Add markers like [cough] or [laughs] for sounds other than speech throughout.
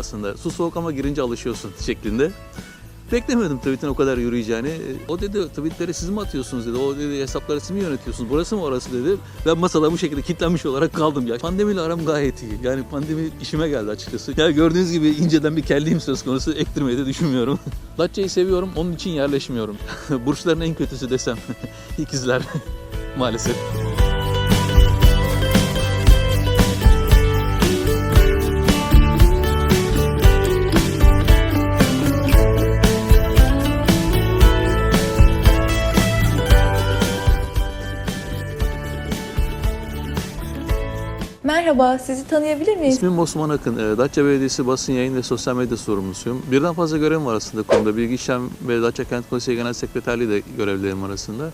aslında. Su soğuk ama girince alışıyorsun şeklinde. Beklemiyordum tweetin o kadar yürüyeceğini. E, O dedi tweetleri siz mi atıyorsunuz dedi. O dedi hesapları siz mi yönetiyorsunuz? Burası mı orası dedi. Ben masada bu şekilde kilitlenmiş olarak kaldım ya. Pandemiyle aram gayet iyi. Yani pandemi işime geldi açıkçası. Ya gördüğünüz gibi inceden bir kelliğim söz konusu. Ektirmeyi de düşünmüyorum. [laughs] Datça'yı seviyorum. Onun için yerleşmiyorum. [laughs] Burçların en kötüsü desem. [laughs] İkizler. Maalesef. Merhaba, sizi tanıyabilir miyiz? İsmim Osman Akın. Ee, Datça Belediyesi basın yayın ve sosyal medya sorumlusuyum. Birden fazla görevim var aslında kurumda. Bilgi işlem ve Datça Kent Konseyi Genel Sekreterliği de görevlerim arasında.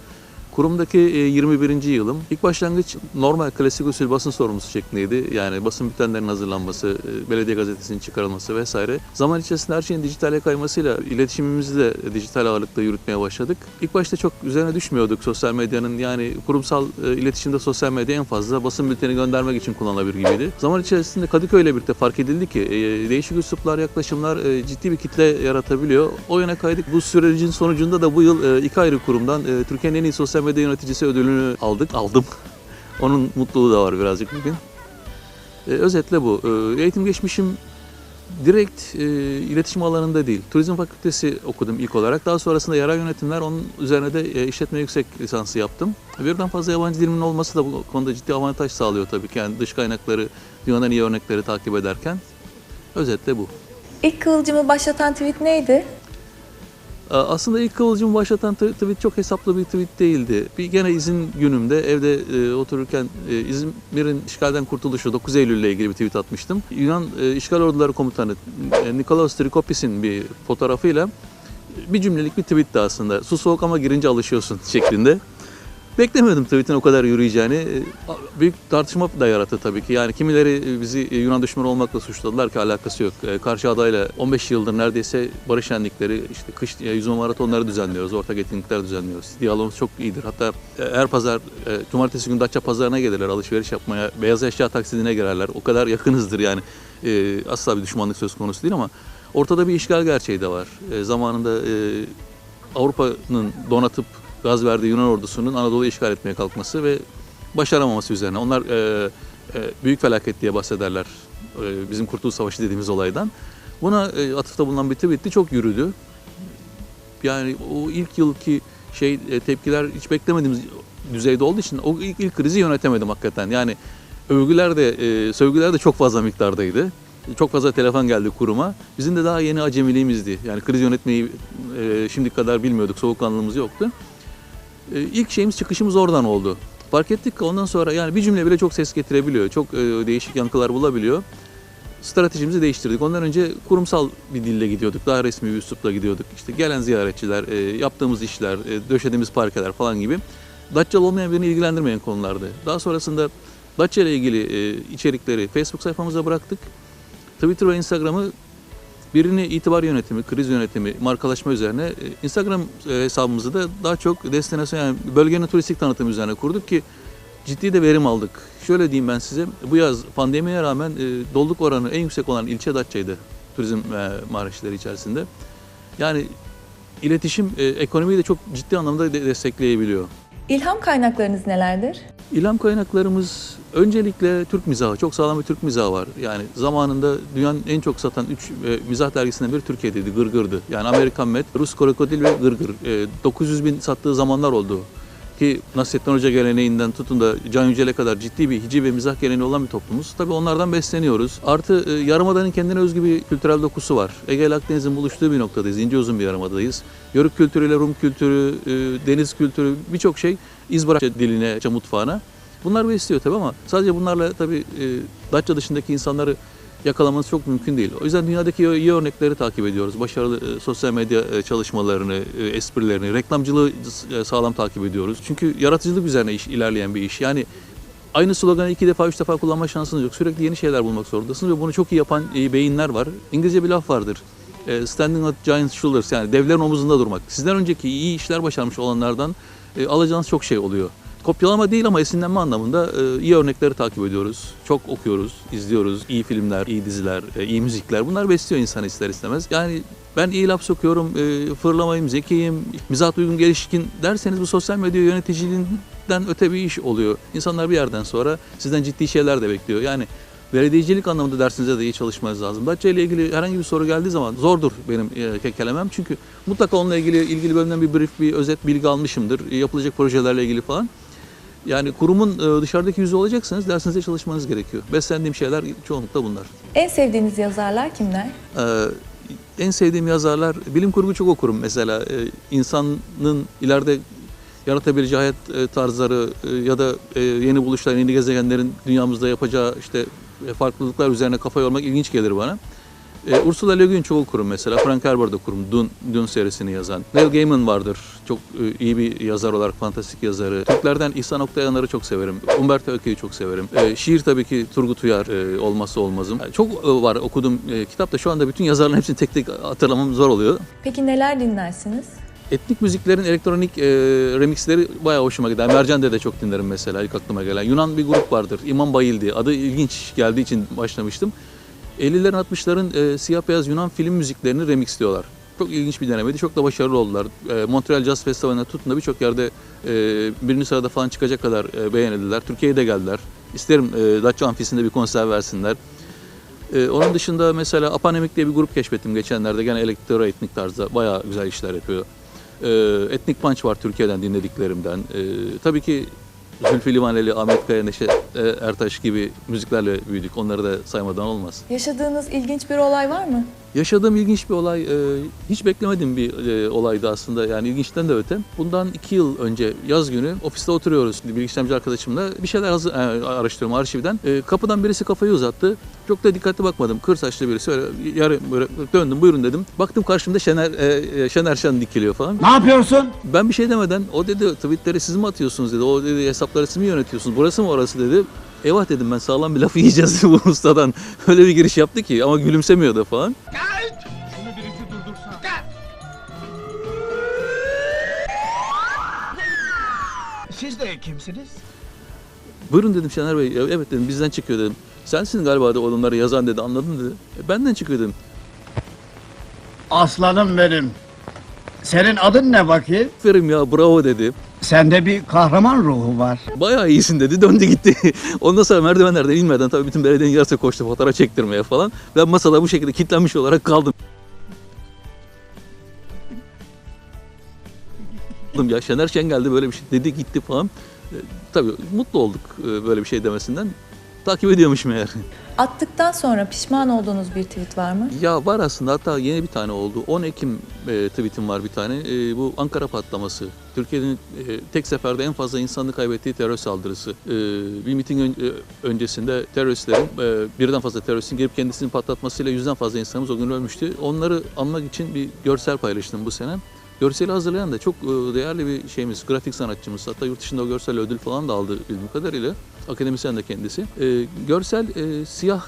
Kurumdaki e, 21. yılım. İlk başlangıç normal klasik usul basın sorumlusu şeklindeydi. Yani basın bültenlerinin hazırlanması, e, belediye gazetesinin çıkarılması vesaire. Zaman içerisinde her şeyin dijitale kaymasıyla iletişimimizi de dijital ağırlıkta yürütmeye başladık. İlk başta çok üzerine düşmüyorduk sosyal medyanın. Yani kurumsal e, iletişimde sosyal medya en fazla basın bülteni göndermek için kullanılabilir gibiydi. Zaman içerisinde Kadıköy ile birlikte fark edildi ki e, değişik üsluplar, yaklaşımlar e, ciddi bir kitle yaratabiliyor. O yöne kaydık. Bu sürecin sonucunda da bu yıl e, iki ayrı kurumdan e, Türkiye'nin en iyi sosyal medya yöneticisi ödülünü aldık. Aldım. Onun mutluluğu da var birazcık bugün. E, özetle bu. E, eğitim geçmişim direkt e, iletişim alanında değil. Turizm fakültesi okudum ilk olarak. Daha sonrasında yerel yönetimler, onun üzerine de e, işletme yüksek lisansı yaptım. Birden fazla yabancı dilimin olması da bu konuda ciddi avantaj sağlıyor tabii ki. Yani dış kaynakları, dünyanın iyi örnekleri takip ederken. Özetle bu. İlk kıvılcımı başlatan tweet neydi? Ee, Aslında ilk kıvılcımı başlatan tweet çok hesaplı bir tweet değildi. Bir gene izin günümde evde e, otururken e, İzmir'in işgalden kurtuluşu 9 Eylül ile ilgili bir tweet atmıştım. Yunan e, işgal orduları komutanı e, Nikolaos Trikopis'in bir fotoğrafıyla bir cümlelik bir tweetti aslında. Su soğuk ama girince alışıyorsun [laughs] şeklinde. Beklemiyordum tweetin o kadar yürüyeceğini. E, Büyük tartışma da yarattı tabii ki. Yani kimileri e, bizi e, Yunan düşmanı olmakla suçladılar ki alakası yok. Karşı adayla 15 yıldır neredeyse barış şenlikleri, işte kış yüzme maratonları düzenliyoruz, ortak etkinlikler düzenliyoruz. Diyalogumuz çok iyidir. Hatta her pazar, cumartesi günü Datça pazarına gelirler alışveriş yapmaya, beyaz eşya taksidine girerler. O kadar yakınızdır yani. Asla bir düşmanlık söz konusu değil ama ortada bir işgal gerçeği de var. Zamanında Avrupa'nın donatıp gaz verdiği Yunan ordusunun Anadolu'yu işgal etmeye kalkması ve başaramaması üzerine. Onlar e, e, büyük felaket diye bahsederler e, bizim Kurtuluş Savaşı dediğimiz olaydan. Buna e, atıfta bulunan bir tweetti çok yürüdü. Yani o ilk yılki şey e, tepkiler hiç beklemediğimiz düzeyde olduğu için o ilk, ilk krizi yönetemedim hakikaten. Yani övgüler de e, sövgüler de çok fazla miktardaydı. Çok fazla telefon geldi kuruma. Bizim de daha yeni acemiliğimizdi. Yani kriz yönetmeyi e, şimdiye kadar bilmiyorduk. Soğukkanlılığımız yoktu. E, ilk şeyimiz çıkışımız oradan oldu. Fark ettik ki ondan sonra yani bir cümle bile çok ses getirebiliyor. Çok e, değişik yankılar bulabiliyor. Stratejimizi değiştirdik. Ondan önce kurumsal bir dille gidiyorduk. Daha resmi bir üslupla gidiyorduk. İşte gelen ziyaretçiler, e, yaptığımız işler, e, döşediğimiz parkeler falan gibi. Datçalı olmayan birini ilgilendirmeyen konulardı. Daha sonrasında Datça ile ilgili e, içerikleri Facebook sayfamıza bıraktık. Twitter ve Instagram'ı birini itibar yönetimi, kriz yönetimi, markalaşma üzerine, e, Instagram e, hesabımızı da daha çok destinasyon yani bölgenin turistik tanıtımı üzerine kurduk ki ciddi de verim aldık. Şöyle diyeyim ben size, bu yaz pandemiye rağmen e, doluluk oranı en yüksek olan ilçe Datça'ydı turizm e, maaşları içerisinde. Yani iletişim e, ekonomiyi de çok ciddi anlamda de- destekleyebiliyor. İlham kaynaklarınız nelerdir? İlham kaynaklarımız öncelikle Türk mizahı. Çok sağlam bir Türk mizahı var. Yani zamanında dünyanın en çok satan 3 mizah dergisinden biri Türkiye'deydi. Gırgır'dı. Yani Amerikan Met, Rus Krokodil ve Gırgır. E, 900 bin sattığı zamanlar oldu. Ki Nasrettin Hoca geleneğinden tutun da Can Yücel'e kadar ciddi bir hici ve mizah geleneği olan bir toplumuz. Tabii onlardan besleniyoruz. Artı e, Yarımada'nın kendine özgü bir kültürel dokusu var. Ege ile Akdeniz'in buluştuğu bir noktadayız. İnce uzun bir yarımadayız. Yörük kültürüyle Rum kültürü, e, deniz kültürü birçok şey iz bırak diline, mutfağına. Bunlar besliyor tabii ama sadece bunlarla tabii e, Datça dışındaki insanları yakalamanız çok mümkün değil. O yüzden dünyadaki iyi örnekleri takip ediyoruz. Başarılı e, sosyal medya e, çalışmalarını, e, esprilerini, reklamcılığı sağlam takip ediyoruz. Çünkü yaratıcılık üzerine iş, ilerleyen bir iş. Yani aynı sloganı iki defa, üç defa kullanma şansınız yok. Sürekli yeni şeyler bulmak zorundasınız ve bunu çok iyi yapan beyinler var. İngilizce bir laf vardır. Standing at giant shoulders yani devlerin omuzunda durmak. Sizden önceki iyi işler başarmış olanlardan e, alacağınız çok şey oluyor. kopyalama değil ama esinlenme anlamında e, iyi örnekleri takip ediyoruz. Çok okuyoruz, izliyoruz. İyi filmler, iyi diziler, e, iyi müzikler. Bunlar besliyor insanı ister istemez. Yani ben iyi laf sokuyorum, e, fırlamayım, zekiyim, mizah duygum gelişkin derseniz bu sosyal medya yöneticiliğinden öte bir iş oluyor. İnsanlar bir yerden sonra sizden ciddi şeyler de bekliyor. Yani belediyecilik anlamında dersinize de iyi çalışmanız lazım. Datça ile ilgili herhangi bir soru geldiği zaman zordur benim e, kekelemem. Çünkü mutlaka onunla ilgili ilgili bölümden bir brief, bir özet bilgi almışımdır. E, Yapılacak projelerle ilgili falan. Yani kurumun e, dışarıdaki yüzü olacaksanız dersinize çalışmanız gerekiyor. Beslendiğim şeyler çoğunlukla bunlar. En sevdiğiniz yazarlar kimler? Ee, en sevdiğim yazarlar, bilim kurgu çok okurum mesela. Ee, insanın ileride yaratabileceği hayat tarzları ya da yeni buluşlar, yeni gezegenlerin dünyamızda yapacağı işte farklılıklar üzerine kafa yormak ilginç gelir bana. E, Ursula Le Guin çok okurum mesela. Frank Herbert okurum. Dune, Dune serisini yazan. Neil Gaiman vardır. Çok e, iyi bir yazar olarak, fantastik yazarı. Türklerden İhsan Oktayanlar'ı çok severim. Umberto Eco'yu çok severim. E, şiir tabii ki Turgut Uyar e, olmazsa olmazım. Yani çok e, var okuduğum e, kitapta şu anda bütün yazarların hepsini tek tek hatırlamam zor oluyor. Peki neler dinlersiniz? Etnik müziklerin elektronik e, remixleri bayağı hoşuma gider. Mercan de çok dinlerim mesela ilk aklıma gelen. Yunan bir grup vardır. İmam Bayil diye. Adı ilginç geldiği için başlamıştım. 50'lerin 60'ların e, siyah beyaz Yunan film müziklerini remixliyorlar. Çok ilginç bir denemeydi. Çok da başarılı oldular. E, Montreal Jazz Festivali'ne tutun da birçok yerde e, birinci sırada falan çıkacak kadar e, beğenildiler. Türkiye'ye de geldiler. İsterim e, Datça Amfisi'nde bir konser versinler. E, onun dışında mesela Apanemik diye bir grup keşfettim geçenlerde. Gene elektro etnik tarzda bayağı güzel işler yapıyor. E, Etnik Punch var Türkiye'den dinlediklerimden. E, tabii ki Zülfü Livaneli, Ahmet Kaya, Neşe e, Ertaş gibi müziklerle büyüdük. Onları da saymadan olmaz. Yaşadığınız ilginç bir olay var mı? Yaşadığım ilginç bir olay, e, hiç beklemediğim bir e, olaydı aslında. Yani ilginçten de öte. Bundan iki yıl önce yaz günü ofiste oturuyoruz bilgisayarcı arkadaşımla. Bir şeyler hazır, e, araştırıyorum arşivden. E, kapıdan birisi kafayı uzattı. Çok da dikkatli bakmadım. Kır saçlı birisi. Öyle yarı böyle döndüm buyurun dedim. Baktım karşımda Şener, e, e, Şener Şen dikiliyor falan. Ne yapıyorsun? Ben bir şey demeden o dedi tweetleri siz mi atıyorsunuz dedi. O dedi hesapları siz mi yönetiyorsunuz? Burası mı orası dedi. Eyvah dedim ben sağlam bir lafı yiyeceğiz [laughs] bu ustadan. Öyle bir giriş yaptı ki ama gülümsemiyordu falan. Şunu birisi durdursa. Siz de kimsiniz? Buyurun dedim Şener Bey. "E, Evet dedim bizden çıkıyor dedim. Sensin galiba da onları yazan dedi anladın dedi. "E, benden çıkıyor dedim. Aslanım benim. Senin adın ne bakayım? Aferin ya bravo dedi. Sende bir kahraman ruhu var. Bayağı iyisin dedi döndü gitti. [laughs] Ondan sonra merdivenlerden inmeden tabii bütün belediyenin yarısı koştu fotoğraf çektirmeye falan. Ben masada bu şekilde kilitlenmiş olarak kaldım. ya Şener Şen geldi böyle bir şey dedi gitti falan. E, tabii mutlu olduk e, böyle bir şey demesinden. Takip ediyormuş meğer. Attıktan sonra pişman olduğunuz bir tweet var mı? Ya var aslında hatta yeni bir tane oldu. 10 Ekim e, tweetim var bir tane. E, bu Ankara patlaması. Türkiye'nin e, tek seferde en fazla insanı kaybettiği terör saldırısı. E, bir miting ön- e, öncesinde teröristlerin, e, birden fazla teröristin gelip kendisini patlatmasıyla yüzden fazla insanımız o gün ölmüştü. Onları anmak için bir görsel paylaştım bu sene. Görseli hazırlayan da çok e, değerli bir şeyimiz, grafik sanatçımız. Hatta yurt dışında o görsel ödül falan da aldı bildiğim kadarıyla. Akademisyen de kendisi. E, görsel e, siyah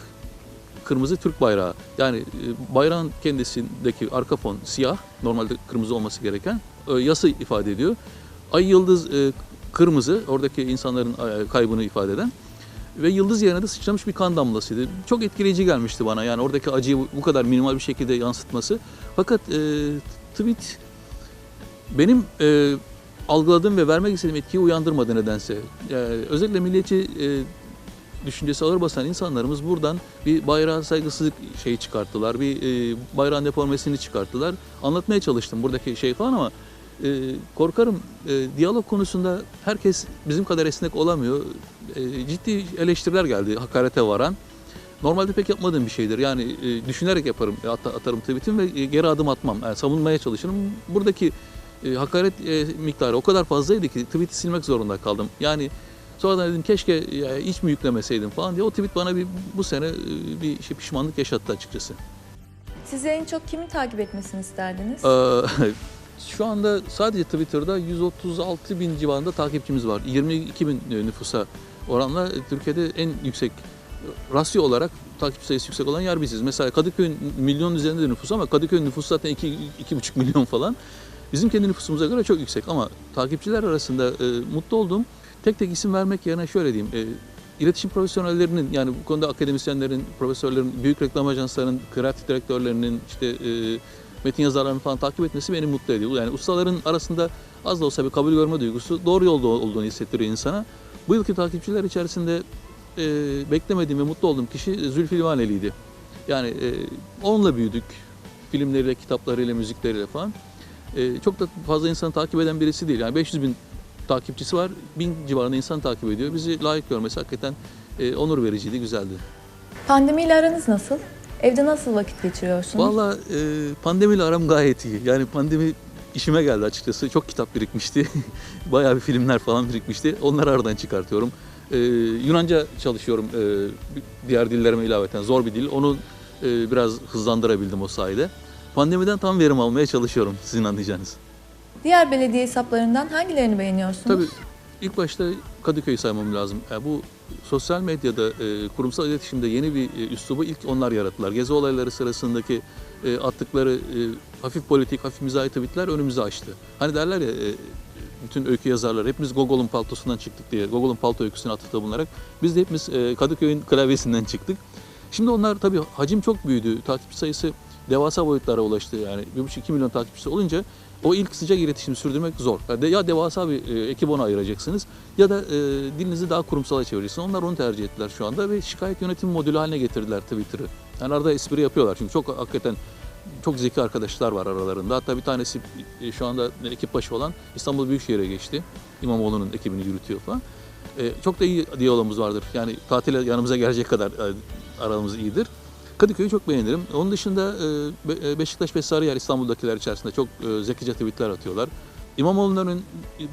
kırmızı Türk bayrağı. Yani e, bayrağın kendisindeki arka fon siyah, normalde kırmızı olması gereken e, yası ifade ediyor. Ay yıldız e, kırmızı, oradaki insanların e, kaybını ifade eden ve yıldız yerine de sıçramış bir kan damlasıydı. Çok etkileyici gelmişti bana yani oradaki acıyı bu- kadar minimal bir şekilde yansıtması. Fakat e, tweet benim e, algıladığım ve vermek istediğim etkiyi uyandırmadı nedense. E, özellikle milliyetçi e, düşüncesi ağır basan insanlarımız buradan bir bayrağa saygısızlık şeyi çıkarttılar. Bir e, bayrağın deformesini çıkarttılar. Anlatmaya çalıştım buradaki şey falan ama e, korkarım e, diyalog konusunda herkes bizim kadar esnek olamıyor. E, ciddi eleştiriler geldi hakarete varan. Normalde pek yapmadığım bir şeydir. Yani e, düşünerek yaparım, at- atarım tweetimi ve e, geri adım atmam. Yani savunmaya çalışırım. Buradaki e, hakaret e, miktarı o kadar fazlaydı ki tweet'i silmek zorunda kaldım. Yani sonradan dedim keşke ya, hiç mi yüklemeseydim falan diye. O tweet bana bir bu sene e, bir şey pişmanlık yaşattı açıkçası. Sizi en çok kimin takip etmesini isterdiniz? Ee, [laughs] şu anda sadece Twitter'da 136 bin civarında takipçimiz var. 22 bin nüfusa oranla Türkiye'de en yüksek rasyo olarak takip sayısı yüksek olan yer biziz. Mesela Kadıköy'ün milyon üzerinde nüfus ama Kadıköy'ün nüfusu zaten 2 2,5 milyon falan. Bizim kendi nüfusumuza göre çok yüksek ama takipçiler arasında e, mutlu olduğum tek tek isim vermek yerine şöyle diyeyim. E, iletişim profesyonellerinin yani bu konuda akademisyenlerin, profesörlerin, büyük reklam ajanslarının, kreatif direktörlerinin, işte e, metin yazarlarının falan takip etmesi beni mutlu ediyor. Yani ustaların arasında az da olsa bir kabul görme duygusu doğru yolda olduğunu hissettiriyor insana. Bu yılki takipçiler içerisinde e, beklemediğim ve mutlu olduğum kişi Zülfü Livaneli'ydi. Yani e, onunla büyüdük. Filmleriyle, kitaplarıyla, müzikleriyle falan. E, çok da fazla insan takip eden birisi değil. Yani 500 bin takipçisi var. Bin civarında insan takip ediyor. Bizi layık görmesi hakikaten e, onur vericiydi, güzeldi. Pandemiyle aranız nasıl? Evde nasıl vakit geçiriyorsunuz? Valla e, pandemiyle aram gayet iyi. Yani pandemi işime geldi açıkçası. Çok kitap birikmişti. [laughs] Bayağı bir filmler falan birikmişti. Onları aradan çıkartıyorum. E, Yunanca çalışıyorum e, diğer dillerime ilaveten. Zor bir dil. Onu e, biraz hızlandırabildim o sayede. Pandemiden tam verim almaya çalışıyorum sizin anlayacağınız. Diğer belediye hesaplarından hangilerini beğeniyorsunuz? Tabii ilk başta Kadıköy'ü saymam lazım. Yani bu sosyal medyada, e, kurumsal iletişimde yeni bir e, üslubu ilk onlar yarattılar. Gezi olayları sırasındaki e, attıkları e, hafif politik, hafif mizahi tweetler önümüzü açtı. Hani derler ya e, bütün öykü yazarları hepimiz Gogol'un paltosundan çıktık diye, Gogol'un palto öyküsüne atıfta bulunarak biz de hepimiz e, Kadıköy'ün klavyesinden çıktık. Şimdi onlar tabii hacim çok büyüdü, takipçi sayısı devasa boyutlara ulaştı yani 1,5-2 milyon takipçisi olunca o ilk sıcak iletişimi sürdürmek zor. Ya devasa bir e, ekip ona ayıracaksınız ya da e, dilinizi daha kurumsala çevireceksiniz. Onlar onu tercih ettiler şu anda ve şikayet yönetim modülü haline getirdiler Twitter'ı. Yani arada espri yapıyorlar çünkü çok hakikaten çok zeki arkadaşlar var aralarında. Hatta bir tanesi e, şu anda ekip başı olan İstanbul Büyükşehir'e geçti. İmamoğlu'nun ekibini yürütüyor falan. Çok da iyi diyalogumuz vardır. Yani tatile yanımıza gelecek kadar e, aramız iyidir. Kadıköy'ü çok beğenirim. Onun dışında e, e, Beşiktaş ve Sarıyer İstanbul'dakiler içerisinde çok e, zekice tweetler atıyorlar. İmamoğlu'nun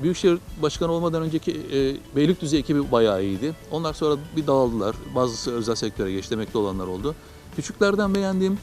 Büyükşehir Başkanı olmadan önceki e, Beylikdüzü ekibi bayağı iyiydi. Onlar sonra bir dağıldılar. Bazısı özel sektöre geçti, emekli olanlar oldu. Küçüklerden beğendiğim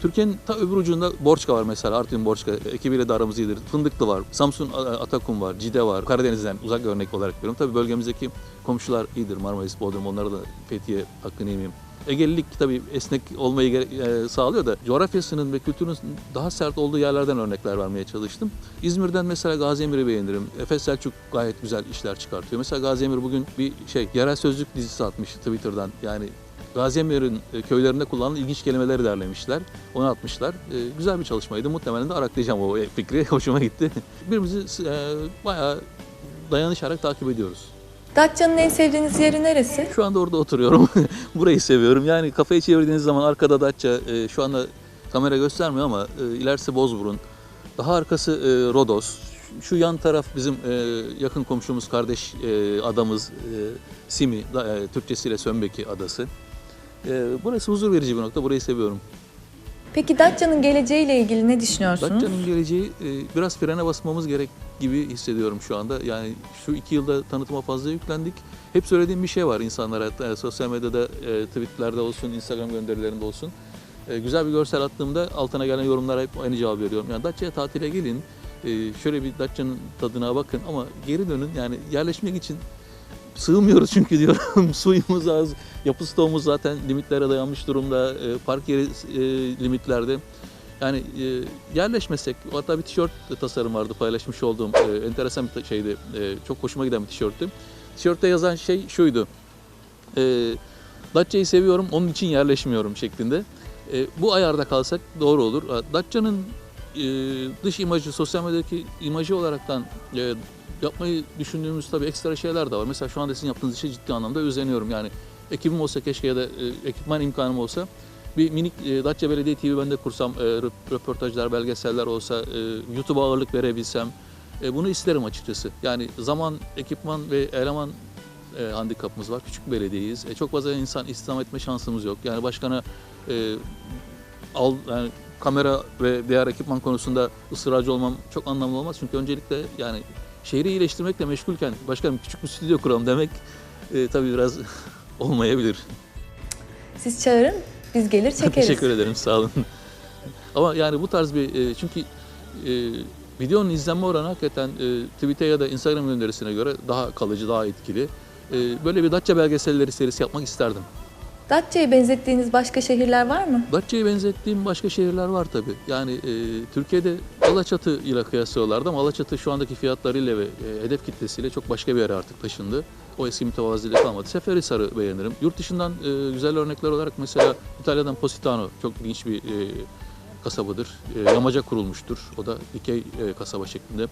Türkiye'nin ta öbür ucunda Borçka var mesela. Artvin Borçka ekibiyle de aramız iyidir. Fındıklı var, Samsun Atakum var, Cide var. Karadeniz'den uzak örnek olarak veriyorum. Tabii bölgemizdeki komşular iyidir. Marmaris, Bodrum onlara da Fethiye hakkını yemeyeyim. Egelilik tabii esnek olmayı e, sağlıyor da coğrafyasının ve kültürünün daha sert olduğu yerlerden örnekler vermeye çalıştım. İzmir'den mesela Gazi Emir'i beğenirim. Efes Selçuk gayet güzel işler çıkartıyor. Mesela Gazi Emir bugün bir şey yerel sözlük dizisi atmış Twitter'dan. Yani Gazi Emir'in e, köylerinde kullanılan ilginç kelimeleri derlemişler. Onu atmışlar. E, güzel bir çalışmaydı. Muhtemelen de araklayacağım o fikri. [laughs] Hoşuma gitti. Birbirimizi e, bayağı dayanışarak takip ediyoruz. Datça'nın en sevdiğiniz yeri neresi? Şu anda orada oturuyorum. [laughs] Burayı seviyorum. Yani kafayı çevirdiğiniz zaman arkada Datça, e, şu anda kamera göstermiyor ama e, ilerisi Bozburun. Daha arkası e, Rodos. Şu yan taraf bizim e, yakın komşumuz, kardeş e, adamız e, Simi, e, Türkçesiyle Sönbeki adası. E, burası huzur verici bir nokta. Burayı seviyorum. Peki Datça'nın geleceğiyle ilgili ne düşünüyorsunuz? Datça'nın geleceği e, biraz frene basmamız gerek gibi hissediyorum şu anda. Yani şu iki yılda tanıtıma fazla yüklendik. Hep söylediğim bir şey var insanlara. E, sosyal medyada, e, tweetlerde olsun, Instagram gönderilerinde olsun. Güzel bir görsel attığımda altına gelen yorumlara hep aynı cevabı veriyorum. Yani Datça'ya tatile gelin, şöyle bir Datça'nın tadına bakın ama geri dönün. Yani yerleşmek için sığmıyoruz çünkü diyorum. [laughs] Suyumuz az, yapı stoğumuz zaten limitlere dayanmış durumda, e, park yeri e, limitlerde. Yani e, yerleşmesek, hatta bir tişört tasarım vardı paylaşmış olduğum, e, enteresan bir şeydi, e, çok hoşuma giden bir tişörttü. Tişörtte yazan şey şuydu, e, Datça'yı seviyorum, onun için yerleşmiyorum şeklinde. E, bu ayarda kalsak doğru olur. Datça'nın e, dış imajı, sosyal medyadaki imajı olaraktan e, yapmayı düşündüğümüz tabii ekstra şeyler de var. Mesela şu anda sizin yaptığınız işe ciddi anlamda özeniyorum. Yani ekibim olsa keşke ya da e, ekipman imkanım olsa bir minik e, Datça Belediye TV ben de kursam, e, rö- röportajlar, belgeseller olsa, e, YouTube'a ağırlık verebilsem e, bunu isterim açıkçası. Yani zaman, ekipman ve eleman e, handikapımız var. Küçük belediyeyiz. E, çok fazla insan istihdam etme şansımız yok. Yani başkana e, al yani kamera ve diğer ekipman konusunda ısrarcı olmam çok anlamlı olmaz. Çünkü öncelikle yani şehri iyileştirmekle meşgulken başkanım küçük bir stüdyo kuralım demek e, tabii biraz [laughs] olmayabilir. Siz çağırın, biz gelir [laughs] çekeriz. Teşekkür ederim sağ olun. Ama yani bu tarz bir e, çünkü e, videonun izlenme oranı hakikaten e, Twitter ya da Instagram gönderisine göre daha kalıcı, daha etkili. E, böyle bir Datça belgeselleri serisi yapmak isterdim. Datça'ya benzettiğiniz başka şehirler var mı? Datça'ya benzettiğim başka şehirler var tabii. Yani e, Türkiye'de Alaçatı ile kıyaslıyorlardı ama Alaçatı şu andaki fiyatlarıyla ve e, hedef kitlesiyle çok başka bir yere artık taşındı. O eski mütevaziliği kalmadı. Seferihisar'ı beğenirim. Yurt dışından e, güzel örnekler olarak mesela İtalya'dan Positano çok ilginç bir e, kasabadır. E, yamaca kurulmuştur. O da dikey e, kasaba şeklinde.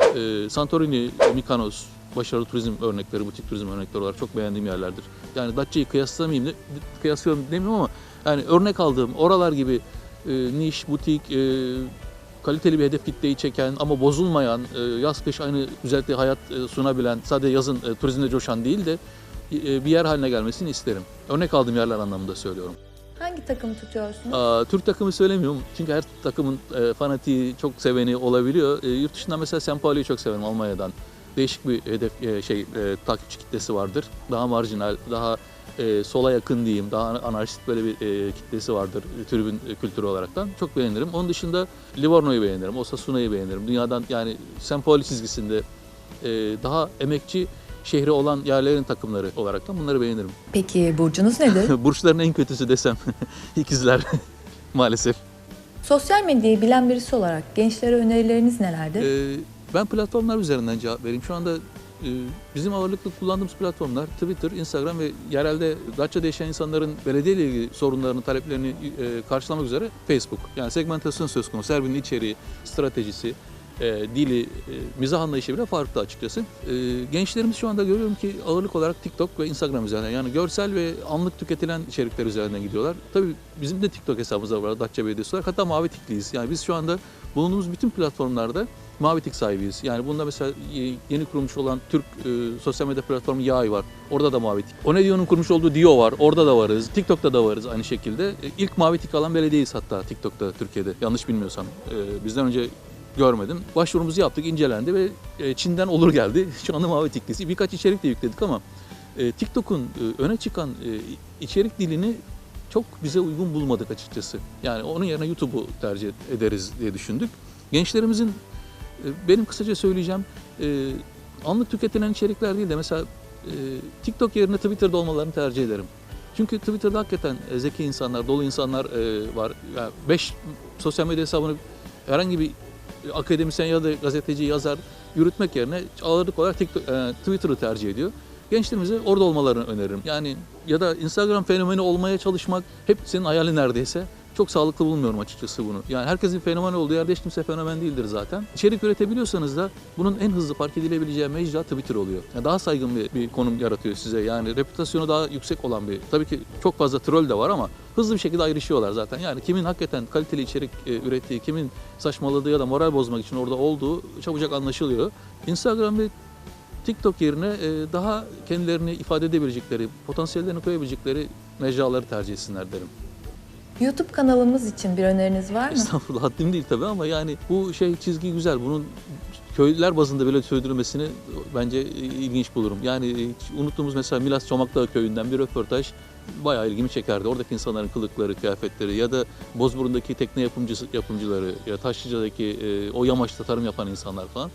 E, Santorini, Mikonos, başarılı turizm örnekleri, butik turizm örnekleri olarak çok beğendiğim yerlerdir. Yani Datça'yı kıyaslamayayım, de- kıyaslıyorum demiyorum ama yani örnek aldığım oralar gibi e, niş, butik, e, kaliteli bir hedef kitleyi çeken ama bozulmayan, e, yaz kış aynı güzellikte hayat e, sunabilen, sadece yazın e, turizmde coşan değil de e, bir yer haline gelmesini isterim. Örnek aldığım yerler anlamında söylüyorum. Hangi takımı tutuyorsunuz? Aa, Türk takımı söylemiyorum çünkü her takımın e, fanatiği çok seveni olabiliyor. E, yurt dışından mesela Sempali'yi çok severim Almanya'dan. Değişik bir hedef e, şey e, takipçi kitlesi vardır. Daha marjinal, daha e, sola yakın diyeyim, daha anarşist böyle bir e, kitlesi vardır e, tribün e, kültürü olaraktan. Çok beğenirim. Onun dışında Livorno'yu beğenirim, Osasuna'yı beğenirim. Dünyadan yani Sempoli çizgisinde e, daha emekçi şehri olan yerlerin takımları olaraktan bunları beğenirim. Peki burcunuz nedir? [laughs] Burçların en kötüsü desem [laughs] ikizler [laughs] maalesef. Sosyal medyayı bilen birisi olarak gençlere önerileriniz nelerdir? Ee, ben platformlar üzerinden cevap vereyim. Şu anda e, bizim ağırlıklı kullandığımız platformlar Twitter, Instagram ve yerelde Datça'da yaşayan insanların belediye ile ilgili sorunlarını, taleplerini e, karşılamak üzere Facebook. Yani segmentasyon söz konusu. Her birinin içeriği, stratejisi, e, dili, mizah anlayışı bile farklı açıkçası. Gençlerimiz şu anda görüyorum ki ağırlık olarak TikTok ve Instagram üzerinden yani görsel ve anlık tüketilen içerikler üzerinden gidiyorlar. Tabii bizim de TikTok hesabımız var Datça Belediyesi olarak. Hatta mavi tikliyiz. Yani biz şu anda bulunduğumuz bütün platformlarda mavi tik sahibiyiz. Yani bunda mesela yeni kurulmuş olan Türk e, sosyal medya platformu Yay var. Orada da mavi tik. Onedio'nun kurmuş olduğu Dio var. Orada da varız. TikTok'ta da varız aynı şekilde. E, ilk mavi tik alan belediyeyiz hatta TikTok'ta Türkiye'de. Yanlış bilmiyorsam. E, bizden önce görmedim. Başvurumuzu yaptık, incelendi ve e, Çin'den olur geldi. [laughs] Şu anda mavi. Birkaç içerik de yükledik ama e, TikTok'un e, öne çıkan e, içerik dilini çok bize uygun bulmadık açıkçası. Yani onun yerine YouTube'u tercih ederiz diye düşündük. Gençlerimizin e, benim kısaca söyleyeceğim e, anlık tüketilen içerikler değil de mesela e, TikTok yerine Twitter'da olmalarını tercih ederim. Çünkü Twitter'da hakikaten zeki insanlar, dolu insanlar var. 5 sosyal medya hesabını herhangi bir akademisyen ya da gazeteci yazar yürütmek yerine ağırlık olarak TikTok, Twitter'ı tercih ediyor. Gençlerimize orada olmalarını öneririm. Yani ya da Instagram fenomeni olmaya çalışmak hep senin hayali neredeyse. Çok sağlıklı bulmuyorum açıkçası bunu. Yani herkesin fenomen olduğu yerde hiç kimse fenomen değildir zaten. İçerik üretebiliyorsanız da bunun en hızlı fark edilebileceği mecra Twitter oluyor. Yani daha saygın bir, bir konum yaratıyor size. Yani reputasyonu daha yüksek olan bir. Tabii ki çok fazla troll de var ama hızlı bir şekilde ayrışıyorlar zaten. Yani kimin hakikaten kaliteli içerik e, ürettiği, kimin saçmaladığı ya da moral bozmak için orada olduğu çabucak anlaşılıyor. Instagram ve TikTok yerine e, daha kendilerini ifade edebilecekleri, potansiyellerini koyabilecekleri mecraları tercih etsinler derim. YouTube kanalımız için bir öneriniz var mı? Estağfurullah haddim değil tabii ama yani bu şey çizgi güzel. Bunun köylüler bazında bile sürdürülmesini bence ilginç bulurum. Yani hiç unuttuğumuz mesela Milas Çomakdağı köyünden bir röportaj bayağı ilgimi çekerdi. Oradaki insanların kılıkları, kıyafetleri ya da Bozburun'daki tekne yapımcısı, yapımcıları ya Taşlıca'daki e, o yamaçta tarım yapan insanlar falan.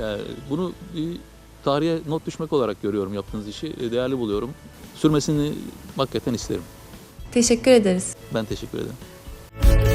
Yani bunu bir tarihe not düşmek olarak görüyorum yaptığınız işi. E, Değerli buluyorum. Sürmesini hakikaten isterim. Teşekkür ederiz. Ben teşekkür ederim.